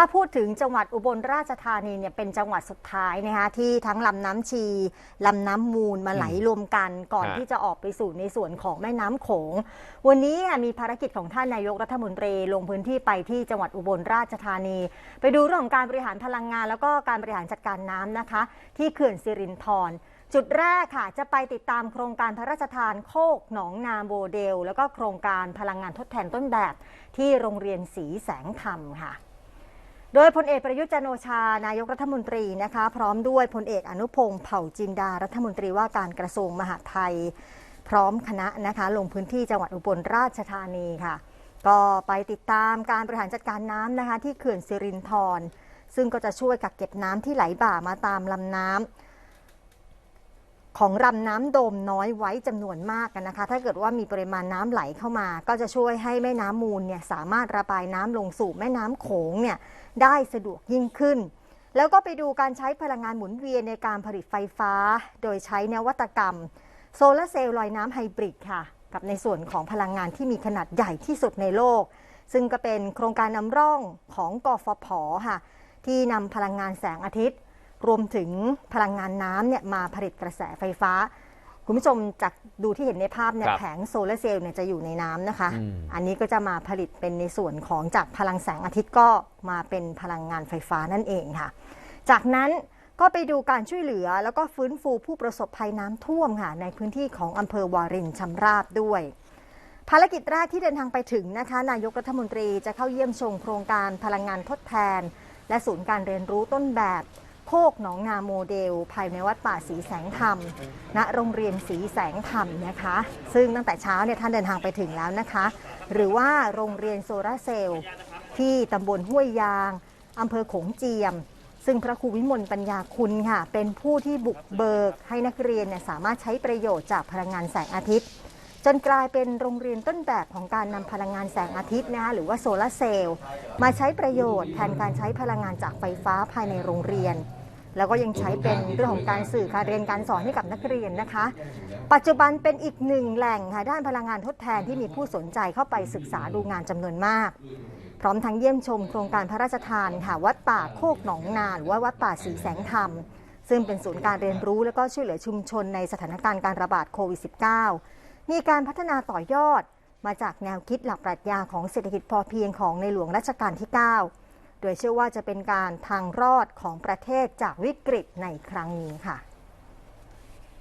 ถ้าพูดถึงจังหวัดอุบลราชธานีเนี่ยเป็นจังหวัดสุดท้ายนะคะที่ทั้งลำน้ำชีลำน้ำมูลมาไหลรวมกันก่อนฮะที่จะออกไปสู่ในส่วนของแม่น้ำโขง วันนี้มีภารกิจของท่านนายกรัฐมนตรีลงพื้นที่ไปที่จังหวัดอุบลราชธานี ไปดูเรื่องของการบริหารพลังงาน แล้วก็การบริหารจัดการน้ำนะคะ ที่เขื่อนสิรินธร จุดแรกค่ะ จะไปติดตามโครงการพระราชทานโคกหนองนาโมเดล แล้วก็โครงการพลังงานทดแทนต้นแบบ ที่โรงเรียนศรีแสงธรรมค่ะ ดยพลเอกประยุทธ์จันโอชานายกรัฐมนตรีนะคะพร้อมด้วยพลเอกอนุพงศ์เผ่าจินดารัฐมนตรีว่าการกระทรวงมหาดไทย พร้อมคณะนะคะลงพื้นที่จังหวัดอุบลราชธานีค่ะ ก็ไปติดตามการบริหารจัดการน้ำนะคะที่เขื่อนสิรินธรซึ่งก็จะช่วยกักเก็บน้ำที่ไหลบ่ามาตามลำน้ำ ของลำน้ำโดมน้อยไว้จำนวนมากกันนะคะ ถ้าเกิดว่ามีปริมาณน้ำไหลเข้ามา ก็จะช่วยให้แม่น้ำมูลเนี่ยสามารถระบายน้ำลงสู่แม่น้ำโขงเนี่ยได้สะดวกยิ่งขึ้น แล้วก็ไปดูการใช้พลังงานหมุนเวียนในการผลิตไฟฟ้า โดยใช้นวัตกรรม โซลาร์เซลล์ลอยน้ำไฮบริดค่ะ กับในส่วนของพลังงานที่มีขนาดใหญ่ที่สุดในโลก ซึ่งก็เป็นโครงการนำร่องของกฟผค่ะที่นำพลังงานแสงอาทิตย์ รวมถึงพลังงานน้ำเนี่ยมาผลิตกระแสไฟฟ้า คุณผู้ชมจากดูที่เห็นในภาพเนี่ยครับแผงโซลาร์เซลล์เนี่ยจะอยู่ในน้ำนะคะ อืม อันนี้ก็จะมาผลิตเป็นในส่วนของจากพลังแสงอาทิตย์ก็มาเป็นพลังงานไฟฟ้านั่นเองค่ะ จากนั้นก็ไปดูการช่วยเหลือแล้วก็ฟื้นฟูผู้ประสบภัยน้ำท่วมค่ะ ในพื้นที่ของอำเภอวารินชำราบด้วย ภารกิจแรกที่เดินทางไปถึงนะคะ นายกรัฐมนตรีจะเข้าเยี่ยมชมโครงการพลังงานทดแทน และศูนย์การเรียนรู้ต้นแบบ โคกหนองนาโมเดล ภายในวัดป่าศรีแสงธรรม ณ โรงเรียนศรีแสงธรรมนะคะ ซึ่งตั้งแต่เช้าเนี่ยท่านเดินทางไปถึงแล้วนะคะ หรือว่าโรงเรียนโซลาร์เซลล์ที่ตำบลห้วยยางอำเภอโขงเจียม ซึ่งพระครูวิมลปัญญาคุณค่ะ เป็นผู้ที่บุกเบิกให้นักเรียนเนี่ยสามารถใช้ประโยชน์จากพลังงานแสงอาทิตย์ จนกลายเป็นโรงเรียนต้นแบบของการนำพลังงานแสงอาทิตย์นะคะหรือว่าโซลาร์เซลล์มาใช้ประโยชน์แทนการใช้พลังงานจากไฟฟ้าภายในโรงเรียน แล้วก็ยังใช้เป็นเรื่องของการสื่อการเรียนการสอนให้กับนักเรียนนะคะ ปัจจุบันเป็นอีกหนึ่งแหล่งค่ะด้านพลังงานทดแทนที่มีผู้สนใจเข้าไปศึกษาดูงานจำนวนมาก พร้อมทั้งเยี่ยมชมโครงการพระราชทานค่ะวัดป่าโคกหนองนาหรือว่าวัดป่าศรีแสงธรรม ซึ่งเป็นศูนย์การเรียนรู้และก็ช่วยเหลือชุมชนในสถานการณ์การระบาดโควิด -19 มีการพัฒนาต่อยอดมาจากแนวคิดหลักปรัชญาของเศรษฐกิจพอเพียงของในหลวงรัชกาลที่ 9 โดยเชื่อว่าจะเป็นการทางรอดของประเทศจากวิกฤตในครั้งนี้ค่ะ